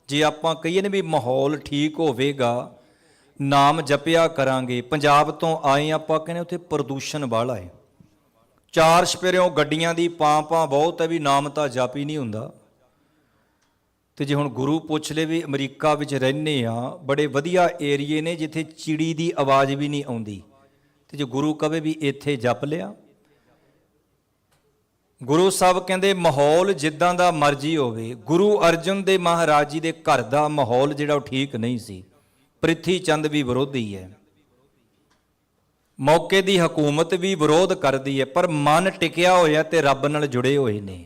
ਜੇ ਆਪਾਂ ਕਹੀਏ ਨੇ ਵੀ ਮਾਹੌਲ ਠੀਕ ਹੋਵੇਗਾ, ਨਾਮ ਜਪਿਆ ਕਰਾਂਗੇ, ਪੰਜਾਬ ਤੋਂ ਆਏ ਆਪਾਂ ਕਹਿੰਦੇ ਉੱਥੇ ਪ੍ਰਦੂਸ਼ਣ ਵਾਲਾ ਹੈ। ਚਾਰ ਸਪੇਰਿਓਂ ਗੱਡੀਆਂ ਦੀ ਪਾਂ ਪਾਂ ਬਹੁਤ ਹੈ ਵੀ ਨਾਮ ਤਾਂ ਜਪ ਹੀ ਨਹੀਂ ਹੁੰਦਾ। ਤੇ ਜੇ ਹੁਣ ਗੁਰੂ ਪੁੱਛ ਲੇ ਵੀ ਅਮਰੀਕਾ ਵਿੱਚ ਰਹਿੰਦੇ ਆ, ਬੜੇ ਵਧੀਆ ਏਰੀਏ ਨੇ ਜਿੱਥੇ ਚਿੜੀ ਦੀ ਆਵਾਜ਼ ਵੀ ਨਹੀਂ ਆਉਂਦੀ। ਤੇ ਜੇ ਗੁਰੂ ਕਵੇ ਵੀ ਇੱਥੇ ਜਪ ਲਿਆ। ਗੁਰੂ ਸਾਹਿਬ ਕਹਿੰਦੇ, ਮਾਹੌਲ ਜਿੱਦਾਂ ਦਾ ਮਰਜ਼ੀ ਹੋਵੇ। ਗੁਰੂ ਅਰਜਨ ਦੇ ਮਹਾਰਾਜ ਜੀ ਦੇ ਘਰ ਦਾ ਮਾਹੌਲ ਜਿਹੜਾ ਉਹ ਠੀਕ ਨਹੀਂ ਸੀ। ਪ੍ਰਿਥੀ ਚੰਦ ਵੀ ਵਿਰੋਧੀ ਹੈ। ਮੌਕੇ ਦੀ ਹਕੂਮਤ ਵੀ ਵਿਰੋਧ ਕਰਦੀ ਹੈ, ਪਰ ਮਨ ਟਿਕਿਆ ਹੋਇਆ ਤੇ ਰੱਬ ਨਾਲ ਜੁੜੇ ਹੋਏ ਨੇ।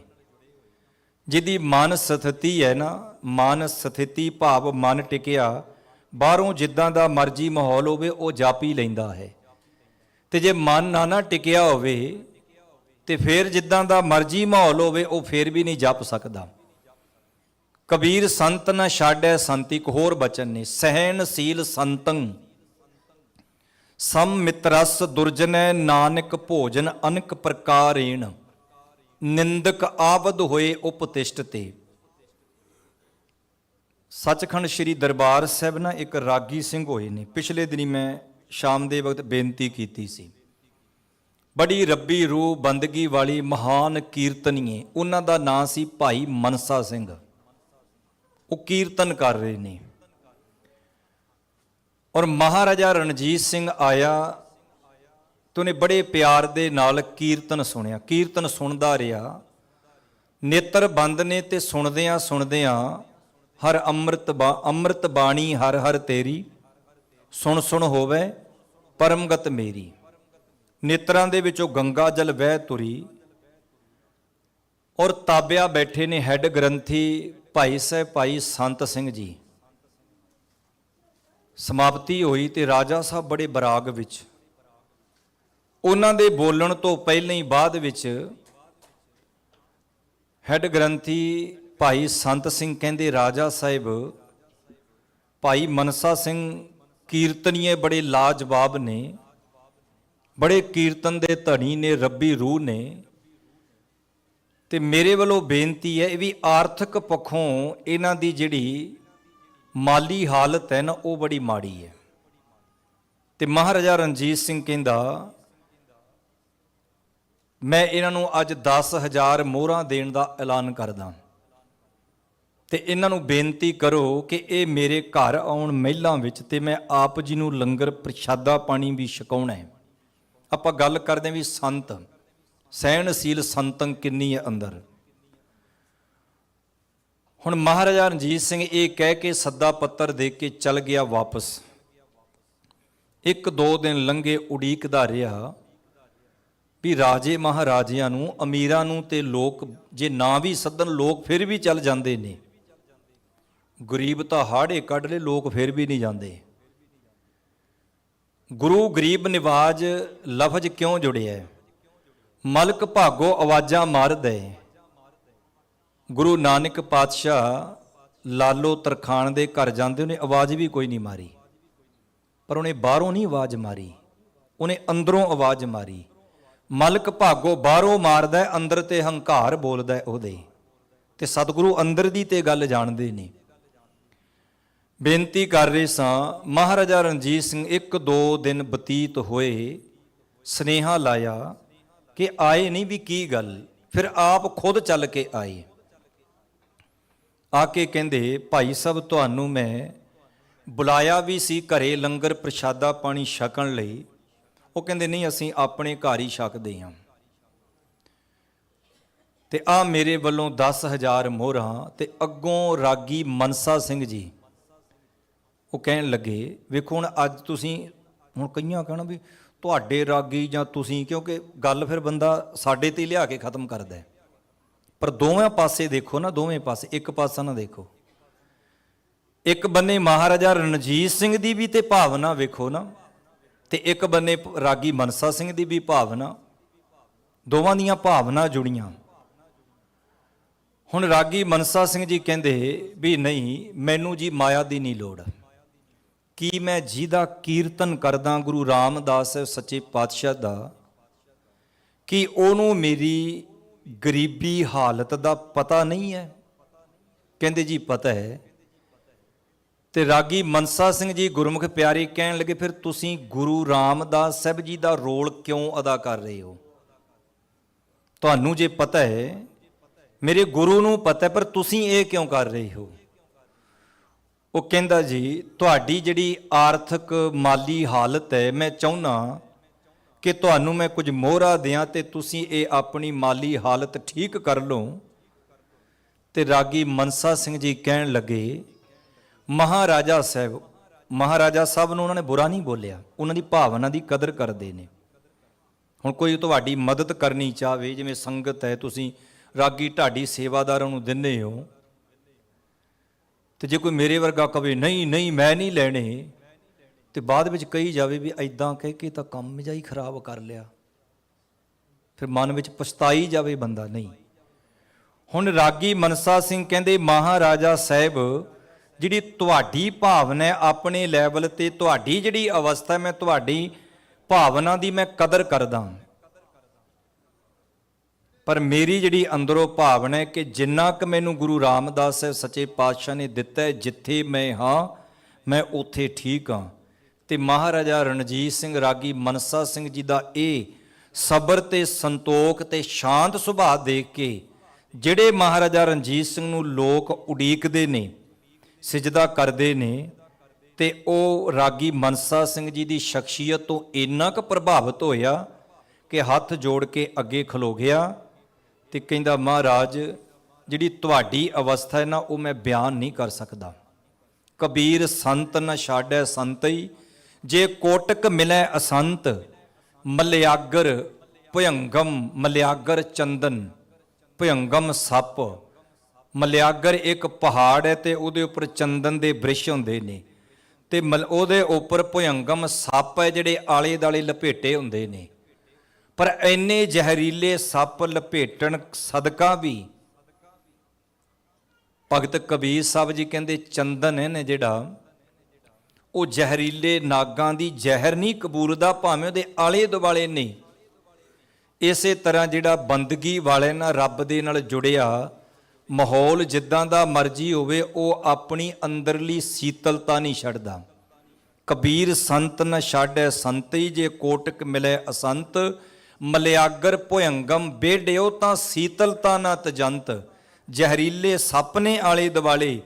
ਜਿਹਦੀ ਮਨ ਸਥਿਤੀ ਹੈ ਨਾ, ਮਨ ਸਥਿਤੀ ਭਾਵ ਮਨ ਟਿਕਿਆ, ਬਾਹਰੋਂ ਜਿੱਦਾਂ ਦਾ ਮਰਜ਼ੀ ਮਾਹੌਲ ਹੋਵੇ, ਉਹ ਜਾਪੀ ਲੈਂਦਾ ਹੈ। ਤੇ ਜੇ ਮਨ ਨਾ ਨਾ ਟਿਕਿਆ ਹੋਵੇ, ਤੇ ਫਿਰ ਜਿੱਦਾਂ ਦਾ ਮਰਜ਼ੀ ਮਾਹੌਲ ਹੋਵੇ, ਉਹ ਫਿਰ ਵੀ ਨਹੀਂ ਜਪ ਸਕਦਾ। ਕਬੀਰ ਸੰਤ ਨਾ ਛਾੜੈ ਸੰਤ, ਇੱਕ ਹੋਰ ਬਚਨ ਨੇ ਸਹਿਣਸ਼ੀਲ ਸੰਤੰ। ਸਮ ਮਿਤਰਸ ਦੁਰਜਨੈ ਨਾਨਕ ਭੋਜਨ ਅਨਕ ਪ੍ਰਕਾਰੇਣ। ਨਿੰਦਕ ਆਵਦ ਹੋਏ ਉਪਤਿਸ਼ਟ ਤੇ। ਸੱਚਖੰਡ ਸ੍ਰੀ ਦਰਬਾਰ ਸਾਹਿਬ ਨਾ ਇੱਕ ਰਾਗੀ ਸਿੰਘ ਹੋਏ ਨੇ। ਪਿਛਲੇ ਦਿਨੀ ਮੈਂ ਸ਼ਾਮ ਦੇ ਵਕਤ ਬੇਨਤੀ ਕੀਤੀ ਸੀ। ਬੜੀ ਰੱਬੀ ਰੂਹ ਬੰਦਗੀ ਵਾਲੀ ਮਹਾਨ ਕੀਰਤਨੀਏ, ਉਹਨਾਂ ਦਾ ਨਾਂ ਸੀ ਭਾਈ ਮਨਸਾ ਸਿੰਘ। ਉਹ ਕੀਰਤਨ ਕਰ ਰਹੇ ਨੇ। ਔਰ ਮਹਾਰਾਜਾ ਰਣਜੀਤ ਸਿੰਘ ਆਇਆ ਤੇ ਉਹਨੇ ਬੜੇ ਪਿਆਰ ਦੇ ਨਾਲ ਕੀਰਤਨ ਸੁਣਿਆ। ਕੀਰਤਨ ਸੁਣਦਾ ਰਿਹਾ। ਨੇਤਰ ਬੰਦ ਨੇ ਤੇ ਸੁਣਦਿਆਂ ਸੁਣਦਿਆਂ ਹਰ ਅੰਮ੍ਰਿਤ ਬਾ, ਅੰਮ੍ਰਿਤ ਬਾਣੀ ਹਰ ਹਰ ਤੇਰੀ, ਸੁਣ ਸੁਣ ਹੋਵੇ ਪਰਮਗਤ ਮੇਰੀ। ਨੇਤਰਾਂ ਦੇ ਵਿੱਚੋਂ ਗੰਗਾ ਜਲ ਵਹਿ ਤੁਰੀ। ਔਰ ਤਾਬਿਆ ਬੈਠੇ ਨੇ ਹੈੱਡ ਗ੍ਰੰਥੀ ਭਾਈ ਸਾਹਿਬ, ਭਾਈ ਸੰਤ ਸਿੰਘ ਜੀ। ਸਮਾਪਤੀ ਹੋਈ ਤੇ ਰਾਜਾ ਸਾਹਿਬ ਬੜੇ ਬਰਾਗ ਵਿੱਚ ਉਹਨਾਂ ਦੇ ਬੋਲਣ ਤੋਂ ਪਹਿਲਾਂ ਹੀ ਬਾਅਦ ਵਿੱਚ ਹੈੱਡ ਗ੍ਰੰਥੀ ਭਾਈ ਸੰਤ ਸਿੰਘ ਕਹਿੰਦੇ, ਰਾਜਾ ਸਾਹਿਬ, ਭਾਈ ਮਨਸਾ ਸਿੰਘ ਕੀਰਤਨੀਏ ਬੜੇ ਲਾਜਵਾਬ ਨੇ, ਬੜੇ ਕੀਰਤਨ ਦੇ ਧਣੀ ਨੇ, ਰੱਬੀ ਰੂਹ ਨੇ। ਤੇ ਮੇਰੇ ਵੱਲੋਂ ਬੇਨਤੀ ਹੈ, ਇਹ ਵੀ ਆਰਥਿਕ ਪੱਖੋਂ ਇਹਨਾਂ ਦੀ ਜਿਹੜੀ ਮਾਲੀ ਹਾਲਤ ਹੈ ਨਾ, ਉਹ ਬੜੀ ਮਾੜੀ ਹੈ। ਤੇ ਮਹਾਰਾਜਾ ਰਣਜੀਤ ਸਿੰਘ ਕਹਿੰਦਾ ਮੈਂ ਇਹਨਾਂ ਨੂੰ ਅੱਜ 10000 ਮੋਹਰਾਂ ਦੇਣ ਦਾ ਐਲਾਨ ਕਰਦਾ ਤੇ ਇਹਨਾਂ ਨੂੰ ਬੇਨਤੀ ਕਰੋ ਕਿ ਇਹ ਮੇਰੇ ਘਰ ਆਉਣ ਮਹਿਲਾਂ ਵਿੱਚ ਤੇ ਮੈਂ ਆਪ ਜੀ ਨੂੰ ਲੰਗਰ ਪ੍ਰਸ਼ਾਦਾ ਪਾਣੀ ਵੀ ਛਕਾਉਣਾ ਹੈ। ਆਪਾਂ ਗੱਲ ਕਰਦੇ ਹਾਂ ਵੀ ਸੰਤ, ਸਹਿਣਸ਼ੀਲ ਸੰਤੰ ਕਿੰਨੀ ਹੈ ਅੰਦਰ। ਹੁਣ ਮਹਾਰਾਜਾ ਰਣਜੀਤ ਸਿੰਘ ਇਹ ਕਹਿ ਕੇ ਸੱਦਾ ਪੱਤਰ ਦੇ ਕੇ ਚਲ ਗਿਆ ਵਾਪਸ। ਇੱਕ ਦੋ ਦਿਨ ਲੰਘੇ ਉਡੀਕਦਾ ਰਿਹਾ। ਵੀ ਰਾਜੇ ਮਹਾਰਾਜਿਆਂ ਨੂੰ, ਅਮੀਰਾਂ ਨੂੰ ਤੇ ਲੋਕ, ਜੇ ਨਾ ਵੀ ਸੱਦਣ, ਲੋਕ ਫਿਰ ਵੀ ਚੱਲ ਜਾਂਦੇ ਨੇ। ਗਰੀਬ ਤਾਂ ਹਾੜੇ ਕੱਢ ਲੈ, ਲੋਕ ਫਿਰ ਵੀ ਨਹੀਂ ਜਾਂਦੇ। ਗੁਰੂ ਗਰੀਬ ਨਿਵਾਜ ਲਫ਼ਜ਼ ਕਿਉਂ ਜੁੜਿਆ? ਹੈ? ਮਲਕ ਭਾਗੋ ਆਵਾਜ਼ਾਂ ਮਾਰਦੇ ਗੁਰੂ ਨਾਨਕ ਪਾਤਸ਼ਾਹ ਲਾਲੋ ਤਰਖਾਨ ਦੇ ਘਰ ਜਾਂਦੇ, ਉਹਨੇ ਆਵਾਜ਼ ਵੀ ਕੋਈ ਨਹੀਂ ਮਾਰੀ। ਪਰ ਉਹਨੇ ਬਾਹਰੋਂ ਨਹੀਂ ਆਵਾਜ਼ ਮਾਰੀ। ਉਹਨੇ ਅੰਦਰੋਂ ਆਵਾਜ਼ ਮਾਰੀ। ਮਲਕ ਭਾਗੋ ਬਾਹਰੋਂ ਮਾਰਦਾ ਅੰਦਰ ਤੇ ਹੰਕਾਰ ਬੋਲਦਾ ਉਹਦੇ। ਤੇ ਸਤਿਗੁਰੂ ਅੰਦਰ ਦੀ ਤੇ ਗੱਲ ਜਾਣਦੇ ਨੇ। ਬੇਨਤੀ ਕਰ ਰਹੇ ਸਾਂ, ਮਹਾਰਾਜਾ ਰਣਜੀਤ ਸਿੰਘ, ਇੱਕ ਦੋ ਦਿਨ ਬਤੀਤ ਹੋਏ, ਸਨੇਹਾ ਲਾਇਆ ਕਿ ਆਏ ਨਹੀਂ ਵੀ ਕੀ ਗੱਲ, ਫਿਰ ਆਪ ਖੁਦ ਚੱਲ ਕੇ ਆਏ। ਆ ਕੇ ਕਹਿੰਦੇ, ਭਾਈ ਸਾਹਿਬ, ਤੁਹਾਨੂੰ ਮੈਂ ਬੁਲਾਇਆ ਵੀ ਸੀ ਘਰੇ ਲੰਗਰ ਪ੍ਰਸ਼ਾਦਾ ਪਾਣੀ ਛਕਣ ਲਈ। ਉਹ ਕਹਿੰਦੇ, ਨਹੀਂ, ਅਸੀਂ ਆਪਣੇ ਘਰ ਹੀ ਛਕਦੇ ਹਾਂ ਤੇ ਆ ਮੇਰੇ ਵੱਲੋਂ 10000 ਮੋਹਰਾਂ ਤੇ ਅੱਗੋਂ ਰਾਗੀ ਮਨਸਾ ਸਿੰਘ ਜੀ। ਉਹ ਕਹਿਣ ਲੱਗੇ, ਵੇਖੋ ਹੁਣ ਅੱਜ ਤੁਸੀਂ, ਹੁਣ ਕਈਆਂ ਕਹਿਣਾ ਵੀ ਤੁਹਾਡੇ ਰਾਗੀ ਜਾਂ ਤੁਸੀਂ, ਕਿਉਂਕਿ ਗੱਲ ਫਿਰ ਬੰਦਾ ਸਾਡੇ ਤੇ ਲਿਆ ਕੇ ਖਤਮ ਕਰਦਾ ਪਰ ਦੋਵੇਂ ਪਾਸੇ ਦੇਖੋ ਨਾ, ਦੋਵੇਂ ਪਾਸੇ, ਇੱਕ ਪਾਸਾ ਨਾ ਦੇਖੋ। ਇੱਕ ਬੰਨੇ ਮਹਾਰਾਜਾ ਰਣਜੀਤ ਸਿੰਘ ਦੀ ਵੀ ਤੇ ਭਾਵਨਾ ਵੇਖੋ ਨਾ ਤੇ ਇੱਕ ਬੰਨੇ ਰਾਗੀ ਮਨਸਾ ਸਿੰਘ ਦੀ ਵੀ ਭਾਵਨਾ, ਦੋਵਾਂ ਦੀਆਂ ਭਾਵਨਾ ਜੁੜੀਆਂ। ਹੁਣ ਰਾਗੀ ਮਨਸਾ ਸਿੰਘ ਜੀ ਕਹਿੰਦੇ ਵੀ ਨਹੀਂ, ਮੈਨੂੰ ਜੀ ਮਾਇਆ ਦੀ ਨਹੀਂ ਲੋੜ। ਕੀ ਮੈਂ ਜਿਹਦਾ ਕੀਰਤਨ ਕਰਦਾ ਗੁਰੂ ਰਾਮਦਾਸ ਸੱਚੇ ਪਾਤਸ਼ਾਹ ਦਾ, ਕਿ ਉਹਨੂੰ ਮੇਰੀ ਗਰੀਬੀ ਹਾਲਤ ਦਾ ਪਤਾ ਨਹੀਂ ਹੈ? ਕਹਿੰਦੇ ਜੀ ਪਤਾ ਹੈ। ਤੇ ਰਾਗੀ ਮਨਸਾ ਸਿੰਘ ਜੀ ਗੁਰਮੁਖ ਪਿਆਰੇ ਕਹਿਣ ਲੱਗੇ, ਫਿਰ ਤੁਸੀਂ ਗੁਰੂ ਰਾਮਦਾਸ ਸਾਹਿਬ ਜੀ ਦਾ ਰੋਲ ਕਿਉਂ ਅਦਾ ਕਰ ਰਹੇ ਹੋ? ਤੁਹਾਨੂੰ ਜੇ ਪਤਾ ਹੈ, ਮੇਰੇ ਗੁਰੂ ਨੂੰ ਪਤਾ ਹੈ, ਪਰ ਤੁਸੀਂ ਇਹ ਕਿਉਂ ਕਰ ਰਹੇ ਹੋ? ਉਹ ਕਹਿੰਦਾ ਜੀ, ਤੁਹਾਡੀ ਜਿਹੜੀ ਆਰਥਿਕ ਮਾਲੀ ਹਾਲਤ ਹੈ, ਮੈਂ ਚਾਹੁੰਨਾ ਕਿ ਤੁਹਾਨੂੰ ਮੈਂ ਕੁਝ ਮੋਹਰਾ ਦਿਆਂ ਤੇ ਤੁਸੀਂ ਇਹ ਆਪਣੀ ਮਾਲੀ ਹਾਲਤ ਠੀਕ ਕਰ ਲਓ। ਤੇ ਰਾਗੀ ਮਨਸਾ ਸਿੰਘ ਜੀ ਕਹਿਣ ਲੱਗੇ ਮਹਾਰਾਜਾ ਸਾਹਿਬ ਮਹਾਰਾਜਾ ਸਾਹਿਬ ਨੂੰ ਉਹਨਾਂ ਨੇ ਬੁਰਾ ਨਹੀਂ ਬੋਲਿਆ। ਉਹਨਾਂ ਦੀ ਭਾਵਨਾ ਦੀ ਕਦਰ ਕਰਦੇ ਨੇ। ਹੁਣ ਕੋਈ ਤੁਹਾਡੀ ਮਦਦ ਕਰਨੀ ਚਾਹਵੇ, ਜਿਵੇਂ ਸੰਗਤ ਹੈ, ਤੁਸੀਂ ਰਾਗੀ ਢਾਡੀ ਸੇਵਾਦਾਰਾਂ ਨੂੰ ਦਿੰਦੇ ਹੋ। ਤੇ ਜੇ ਕੋਈ ਮੇਰੇ ਵਰਗਾ ਕਵੇ, ਨਹੀਂ ਨਹੀਂ, ਮੈਂ ਨਹੀਂ ਲੈਣੇ, ਤੇ ਬਾਅਦ ਵਿੱਚ ਕਹੀ ਜਾਵੇ ਵੀ ਐਦਾਂ ਕਹਿ ਕੇ ਤਾਂ ਕੰਮ ਜਿਹਾ ਹੀ ਖਰਾਬ ਕਰ ਲਿਆ। ਫਿਰ ਮਨ ਵਿੱਚ ਪਛਤਾਈ ਜਾਵੇ ਬੰਦਾ, ਨਹੀਂ। ਹੁਣ ਰਾਗੀ ਮਨਸਾ ਸਿੰਘ ਕਹਿੰਦੇ, ਮਹਾਰਾਜਾ ਸਾਹਿਬ ਜਿਹੜੀ ਤੁਹਾਡੀ ਭਾਵਨਾ ਹੈ ਆਪਣੇ ਲੈਵਲ ਤੇ ਤੁਹਾਡੀ ਜਿਹੜੀ ਅਵਸਥਾ ਹੈ, ਮੈਂ ਤੁਹਾਡੀ ਭਾਵਨਾ ਦੀ ਮੈਂ ਕਦਰ ਕਰਦਾ ਪਰ ਮੇਰੀ ਜਿਹੜੀ ਅੰਦਰੋਂ ਭਾਵਨਾ ਹੈ ਕਿ ਜਿੰਨਾ ਕੁ ਮੈਨੂੰ ਗੁਰੂ ਰਾਮਦਾਸ ਸਾਹਿਬ ਸੱਚੇ ਪਾਤਸ਼ਾਹ ਨੇ ਦਿੱਤਾ ਹੈ ਜਿੱਥੇ ਮੈਂ ਹਾਂ ਮੈਂ ਉੱਥੇ ਠੀਕ ਹਾਂ। ਤੇ ਮਹਾਰਾਜਾ ਰਣਜੀਤ ਸਿੰਘ ਰਾਗੀ ਮਨਸਾ ਸਿੰਘ ਜੀ ਦਾ ਇਹ ਸਬਰ ਤੇ ਸੰਤੋਖ ਤੇ ਸ਼ਾਂਤ ਸੁਭਾਅ ਦੇਖ ਕੇ ਜਿਹੜੇ ਮਹਾਰਾਜਾ ਰਣਜੀਤ ਸਿੰਘ ਨੂੰ ਲੋਕ ਉਡੀਕਦੇ ਨੇ ਸਿਜਦਾ ਕਰਦੇ ਨੇ ਤੇ ਉਹ ਰਾਗੀ ਮਨਸਾ ਸਿੰਘ ਜੀ ਦੀ ਸ਼ਖਸੀਅਤ ਤੋਂ ਇੰਨਾ ਕੁ ਪ੍ਰਭਾਵਿਤ ਹੋਇਆ ਕਿ ਹੱਥ ਜੋੜ ਕੇ ਅੱਗੇ ਖਲੋ ਗਿਆ ਤੇ ਕਹਿੰਦਾ, ਮਹਾਰਾਜ, ਜਿਹੜੀ ਤੁਹਾਡੀ ਅਵਸਥਾ ਹੈ ਨਾ, ਉਹ ਮੈਂ ਬਿਆਨ ਨਹੀਂ ਕਰ ਸਕਦਾ। ਕਬੀਰ ਸੰਤ ਨ ਛਾੜੈ ਸੰਤਈ, ਜੇ ਕੋਟਕ ਮਿਲੈ ਅਸੰਤ, ਮਲਿਆਗਰ ਭਯੰਗਮ ਮਲਿਆਗਰ ਚੰਦਨ, ਭਯੰਗਮ ਸੱਪ। ਮਲਿਆਗਰ ਇੱਕ ਪਹਾੜ ਹੈ ਤੇ ਉਹਦੇ ਉੱਪਰ ਚੰਦਨ ਦੇ ਬ੍ਰਿਸ਼ ਹੁੰਦੇ ਨੇ। ਤੇ ਮਲ- ਉਹਦੇ ਉੱਪਰ ਭਯੰਗਮ ਸੱਪ ਹੈ ਜਿਹੜੇ ਆਲੇ ਦਾਲੇ ਲਪੇਟੇ ਹੁੰਦੇ ਨੇ। ਪਰ ਐਨੇ ਜ਼ਹਿਰੀਲੇ ਸੱਪ ਲਪੇਟਣ ਸਦਕਾ ਵੀ ਭਗਤ ਕਬੀਰ ਸਾਹਿਬ ਜੀ ਕਹਿੰਦੇ ਚੰਦਨ ਹੈ ਨੇ ਜਿਹੜਾ, ਉਹ ਜ਼ਹਿਰੀਲੇ ਨਾਗਾਂ ਦੀ ਜ਼ਹਿਰ ਨਹੀਂ ਕਬੂਲਦਾ ਭਾਵੇਂ ਉਹਦੇ ਆਲੇ ਦੁਆਲੇ ਨਹੀਂ। ਇਸੇ ਤਰ੍ਹਾਂ ਜਿਹੜਾ ਬੰਦਗੀ ਵਾਲੇ ਨਾਲ ਰੱਬ ਦੇ ਨਾਲ ਜੁੜਿਆ ਮਾਹੌਲ ਜਿੱਦਾਂ ਦਾ ਮਰਜ਼ੀ ਹੋਵੇ, ਉਹ ਆਪਣੀ ਅੰਦਰਲੀ ਸੀਤਲਤਾ ਨਹੀਂ ਛੱਡਦਾ। ਕਬੀਰ ਸੰਤ ਨ ਛਾੜੈ ਸੰਤੀ ਜੇ ਕੋਟਕ ਮਿਲੇ ਅਸੰਤ, ਮਲਿਆਗਰ ਭਯੰਗਮ ਬੇੜਿਓ ਤਾਂ ਸੀਤਲਤਾ ਨਾ ਤਜੰਤ। ਜ਼ਹਿਰੀਲੇ ਸੱਪ ਨੇ ਆਲੇ ਦਿਵਾਲੇ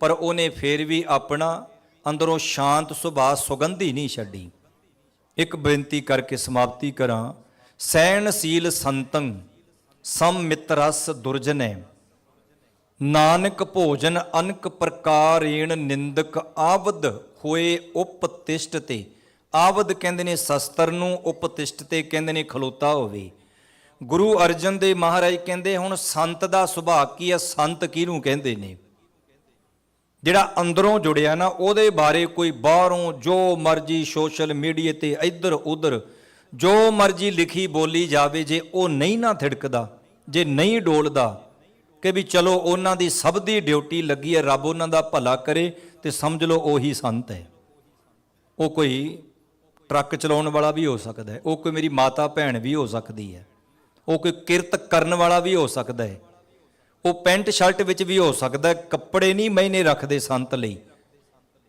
ਪਰ ਉਹਨੇ ਫੇਰ ਵੀ ਆਪਣਾ ਅੰਦਰੋਂ ਸ਼ਾਂਤ ਸੁਭਾਅ ਸੁਗੰਧੀ ਨਹੀਂ ਛੱਡੀ। ਇੱਕ ਬੇਨਤੀ ਕਰਕੇ ਸਮਾਪਤੀ ਕਰਾਂ। ਸੈਣਸੀਲ ਸੰਤੰ ਸਮ ਮਿਤਰਸ ਦੁਰਜਨੈ। ਨਾਨਕ ਭੋਜਨ ਅਨਕ ਪ੍ਰਕਾਰੇਣ ਨਿੰਦਕ ਆਵਦ ਹੋਏ ਉਪਤਿਸ਼ਟ ਤੇ। ਆਵਦ ਕਹਿੰਦੇ ਨੇ ਸ਼ਸਤਰ ਨੂੰ, ਉਪਤਿਸ਼ਟ ਤੇ ਕਹਿੰਦੇ ਨੇ ਖਲੋਤਾ ਹੋਵੇ। ਗੁਰੂ ਅਰਜਨ ਦੇ ਮਹਾਰਾਜ ਕਹਿੰਦੇ ਹੁਣ ਸੰਤ ਦਾ ਸੁਭਾਅ ਕੀ ਹੈ ਸੰਤ ਕਿਹਨੂੰ ਕਹਿੰਦੇ ਨੇ? ਜਿਹੜਾ ਅੰਦਰੋਂ ਜੁੜਿਆ ਨਾ, ਉਹਦੇ ਬਾਰੇ ਕੋਈ ਬਾਹਰੋਂ ਜੋ ਮਰਜ਼ੀ ਸੋਸ਼ਲ ਮੀਡੀਆ ਤੇ ਇੱਧਰ ਉੱਧਰ, ਜੋ ਮਰਜ਼ੀ ਲਿਖੀ ਬੋਲੀ ਜਾਵੇ, ਜੇ ਉਹ ਨਹੀਂ ਨਾ ਥਿੜਕਦਾ, ਜੇ ਨਹੀਂ ਡੋਲਦਾ ਕਿ ਵੀ ਚਲੋ ਉਹਨਾਂ ਦੀ ਸਭ ਦੀ ਡਿਊਟੀ ਲੱਗੀ ਹੈ, ਰੱਬ ਉਹਨਾਂ ਦਾ ਭਲਾ ਕਰੇ ਤੇ ਸਮਝ ਲਓ ਉਹੀ ਸੰਤ ਹੈ। ਉਹ ਕੋਈ ਟਰੱਕ ਚਲਾਉਣ ਵਾਲਾ ਵੀ ਹੋ ਸਕਦਾ ਹੈ, ਉਹ ਕੋਈ ਮੇਰੀ ਮਾਤਾ ਭੈਣ ਵੀ ਹੋ ਸਕਦੀ ਹੈ, ਉਹ ਕੋਈ ਕਿਰਤ ਕਰਨ ਵਾਲਾ ਵੀ ਹੋ ਸਕਦਾ ਹੈ, ਉਹ ਪੈਂਟ ਸ਼ਰਟ ਵਿੱਚ ਵੀ ਹੋ ਸਕਦਾ ਕੱਪੜੇ ਨਹੀਂ ਮੈਨੇ ਰੱਖਦੇ ਸੰਤ ਲਈ,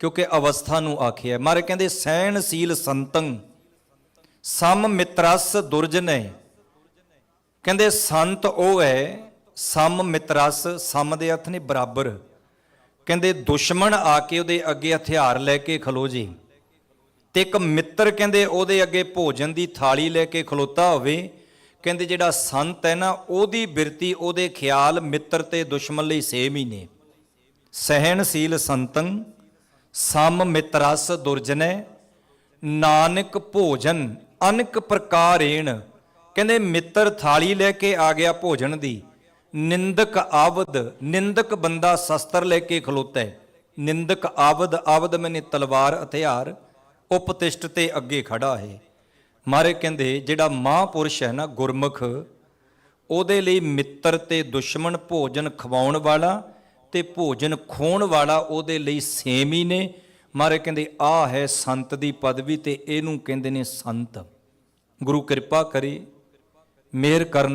ਕਿਉਂਕਿ ਅਵਸਥਾ ਨੂੰ ਆਖਿਆ ਮਾਰੇ ਕਹਿੰਦੇ ਸਹਿਣਸ਼ੀਲ ਸੰਤੰ ਸਮ ਮਿਤਰਸ ਦੁਰਜਨੈ। ਕਹਿੰਦੇ, ਸੰਤ ਉਹ ਹੈ ਸਮ ਮਿਤਰਸ ਸਮ ਦੇ ਅਰਥ ਨੇ ਬਰਾਬਰ। ਕਹਿੰਦੇ, ਦੁਸ਼ਮਣ ਆ ਕੇ ਉਹਦੇ ਅੱਗੇ ਹਥਿਆਰ ਲੈ ਕੇ ਖਲੋ ਜੇ। ਤੇ ਇੱਕ ਮਿੱਤਰ ਕਹਿੰਦੇ, ਉਹਦੇ ਅੱਗੇ ਭੋਜਨ ਦੀ ਥਾਲੀ ਲੈ ਕੇ ਖਲੋਤਾ ਹੋਵੇ। ਕਹਿੰਦੇ, ਜਿਹੜਾ ਸੰਤ ਹੈ ਨਾ, ਉਹਦੀ ਬਿਰਤੀ, ਉਹਦੇ ਖਿਆਲ ਮਿੱਤਰ ਤੇ ਦੁਸ਼ਮਣ ਲਈ ਸੇਮ ਹੀ ਨੇ। ਸਹਿਣਸ਼ੀਲ ਸੰਤੰ ਸਮ ਮਿਤਰਸ ਦੁਰਜਨੈ, ਨਾਨਕ ਭੋਜਨ ਅਨਕ ਪ੍ਰਕਾਰੇਣ। ਕਹਿੰਦੇ, ਮਿੱਤਰ ਥਾਲੀ ਲੈ ਕੇ ਆ ਗਿਆ ਭੋਜਨ ਦੀ। ਨਿੰਦਕ ਆਵਦ, ਨਿੰਦਕ ਬੰਦਾ ਸ਼ਸਤਰ ਲੈ ਕੇ ਖਲੋਤਾ। ਹੈ ਨਿੰਦਕ ਆਵਦ ਆਵਦ ਮੈਨੇ ਤਲਵਾਰ ਹਥਿਆਰ, ਉਪਤਿਸ਼ਟ ਤੇ ਅੱਗੇ ਖੜਾ ਹੈ। ਮਾਰੇ ਕਹਿੰਦੇ, ਜਿਹੜਾ ਮਹਾਂਪੁਰਸ਼ ਹੈ ਨਾ ਗੁਰਮੁਖ, ਉਹਦੇ ਲਈ ਮਿੱਤਰ ਤੇ ਦੁਸ਼ਮਣ ਭੋਜਨ ਖਵਾਉਣ ਵਾਲਾ ਤੇ ਭੋਜਨ ਖੋਣ ਵਾਲਾ ਉਹਦੇ ਲਈ ਸੇਮ ਹੀ ਨੇ। ਮਾਰੇ ਕਹਿੰਦੇ ਆ ਹੈ ਸੰਤ ਦੀ ਪਦਵੀ ਤੇ ਇਹਨੂੰ ਕਹਿੰਦੇ ਨੇ ਸੰਤ। ਗੁਰੂ ਕਿਰਪਾ ਕਰੇ ਮਿਹਰ ਕਰਨ